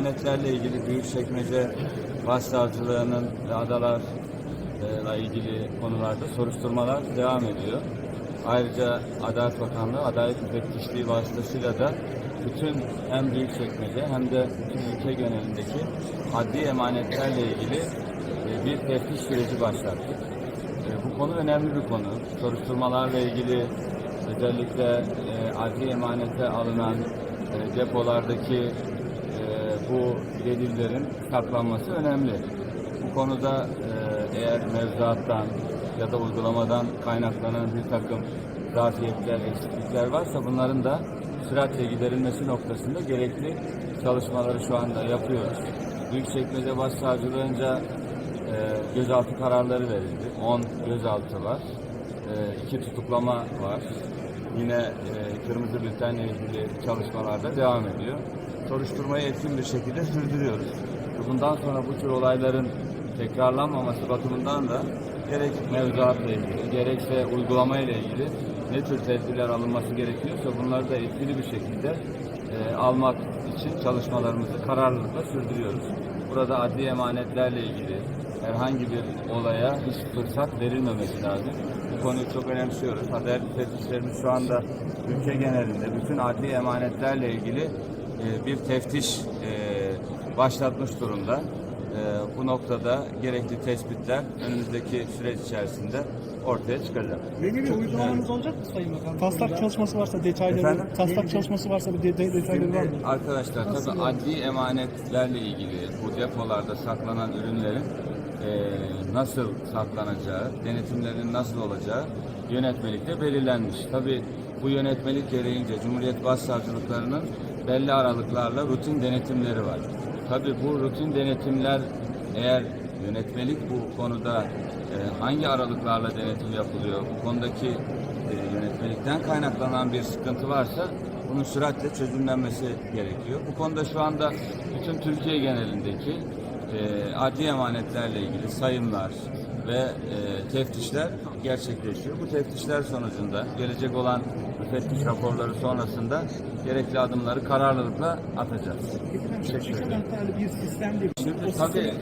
Emanetlerle ilgili Büyükçekmece Başsavcılığı'nın adalarla ilgili konularda soruşturmalar devam ediyor. Ayrıca Adalet Bakanlığı, Adalet Müfettişliği vasıtasıyla da bütün hem Büyükçekmece hem de bütün ülke genelindeki adli emanetlerle ilgili e, bir teftiş süreci başlattık. E, Bu konu önemli bir konu. Soruşturmalarla ilgili özellikle e, adli emanete alınan depolardaki bu delillerin saklanması önemli. Bu konuda e, eğer mevzuattan ya da uygulamadan kaynaklanan bir takım zafiyetler, eksiklikler varsa bunların da süratle giderilmesi noktasında gerekli çalışmaları şu anda yapıyoruz. Büyükçekmece Başsavcılığınca e, gözaltı kararları verildi. 10 gözaltı var. E, iki tutuklama var. Yine e, kırmızı bültenle ilgili çalışmalar da devam ediyor. Soruşturmayı etkin bir şekilde sürdürüyoruz. Bundan sonra bu tür olayların tekrarlanmaması bakımından da gerek mevzuatla ilgili, gerekse uygulamayla ilgili ne tür tedbirler alınması gerekiyorsa bunları da etkili bir şekilde e, almak için çalışmalarımızı kararlılıkla sürdürüyoruz. Burada adli emanetlerle ilgili herhangi bir olaya hiç fırsat verilmemesi lazım. Bu konuyu çok önemsiyoruz. Adalet müfettişlerimiz şu anda ülke genelinde bütün adli emanetlerle ilgili e, bir teftiş e, başlatmış durumda. E, bu noktada gerekli tespitler önümüzdeki süreç içerisinde ortaya çıkacak. Yeni bir uygulamanız olacak mı Sayın Bakan? Taslak çalışması varsa detayları, Efendim? taslak çalışması varsa bir de, de- detayları var mı? Arkadaşlar tabii adli emanetlerle ilgili bu depolarda saklanan ürünlerin e, nasıl saklanacağı, denetimlerin nasıl olacağı yönetmelikte belirlenmiş. Tabii bu yönetmelik gereğince Cumhuriyet Başsavcılıklarının belli aralıklarla rutin denetimleri var. Tabii bu rutin denetimler eğer yönetmelik bu konuda e, hangi aralıklarla denetim yapılıyor, bu konudaki e, yönetmelikten kaynaklanan bir sıkıntı varsa bunun süratle çözümlenmesi gerekiyor. Bu konuda şu anda bütün Türkiye genelindeki e, adli emanetlerle ilgili sayımlar ve e, teftişler gerçekleşiyor. Bu teftişler sonucunda gelecek olan müfettiş raporları sonrasında gerekli adımları kararlılıkla atacağız. Çift anahtarlı bir sistemle Şimdi tabii